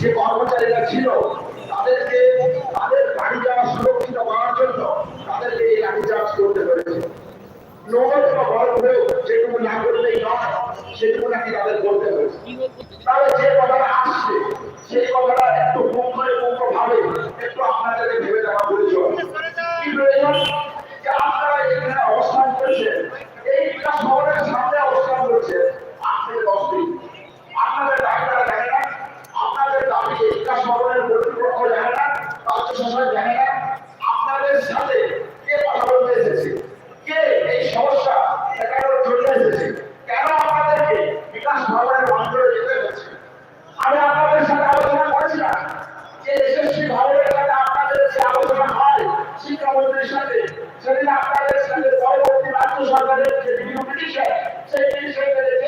যে কর্মচারীরা ছিল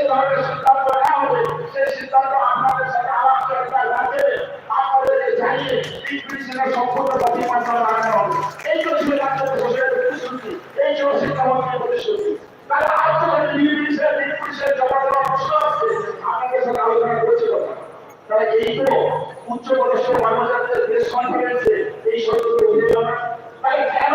ধরনের সিদ্ধান্ত না হবে সেই সিদ্ধান্ত আপনাদের সাথে আলাপ একটা লাগে আপনাদেরকে জানিয়ে। ইংলিশের সম্পূর্ণ জাতি মাত্রা লাগানো হবে এই তো ছিল ডাক্তার হোসেনের প্রতিশ্রুতি এই ছিল শিক্ষামন্ত্রীর প্রতিশ্রুতি তাহলে আজ যখন ইংলিশের ইংলিশের জমা উচ্চ পদস্থ কর্মচারীদের প্রেস এই সত্যকে উঠে কেন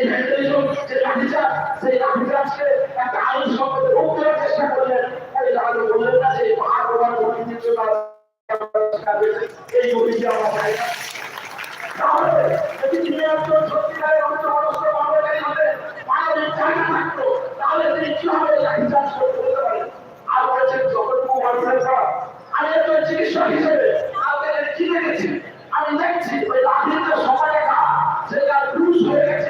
সেই ভ্যান্ডেলিজম একটা আলু চেষ্টা করলেন এই তাহলে যদি তিনি একজন আর আমি একজন চিকিৎসক হিসেবে আপনাদের কি দেখেছি আমি দেখছি ওই লাঠিতে সময় লেখা সেটা লুজ হয়ে গেছে।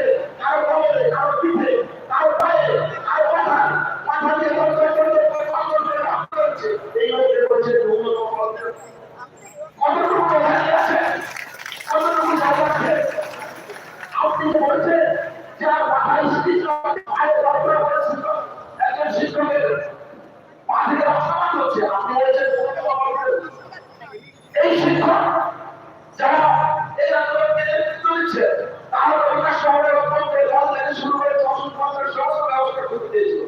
দিচ্ছে তাহলে ওটা শহরের অত্যন্ত লাল শুরু করে অসুখ সমস্ত ব্যবস্থা করে দিয়েছিল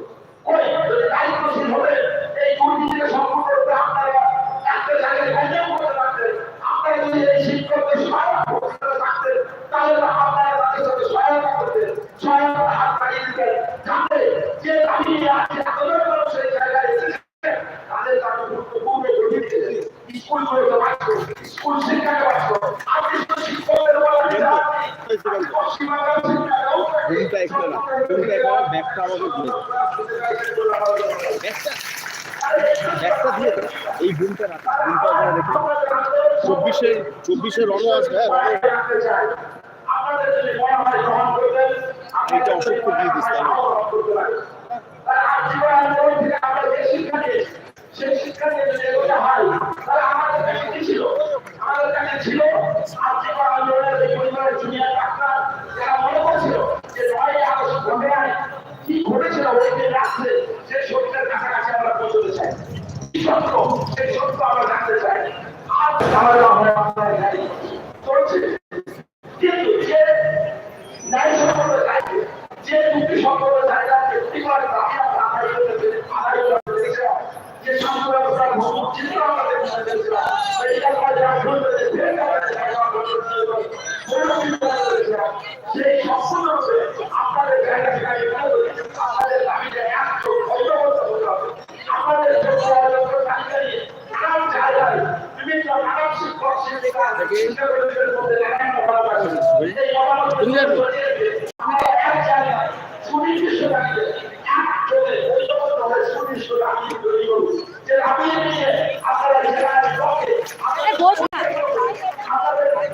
সাথে জীবন ভূমিকা একটা আমাদের এই ভূমিকা চব্বিশে চব্বিশে রণ আসবে হ্যাঁ এটা অসুখ দিয়ে সেই শিক্ষা নিয়ে যদি হয় তাহলে আমাদের কাছে কি ছিল আমাদের কাছে ছিল আজকে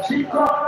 শিক্ষক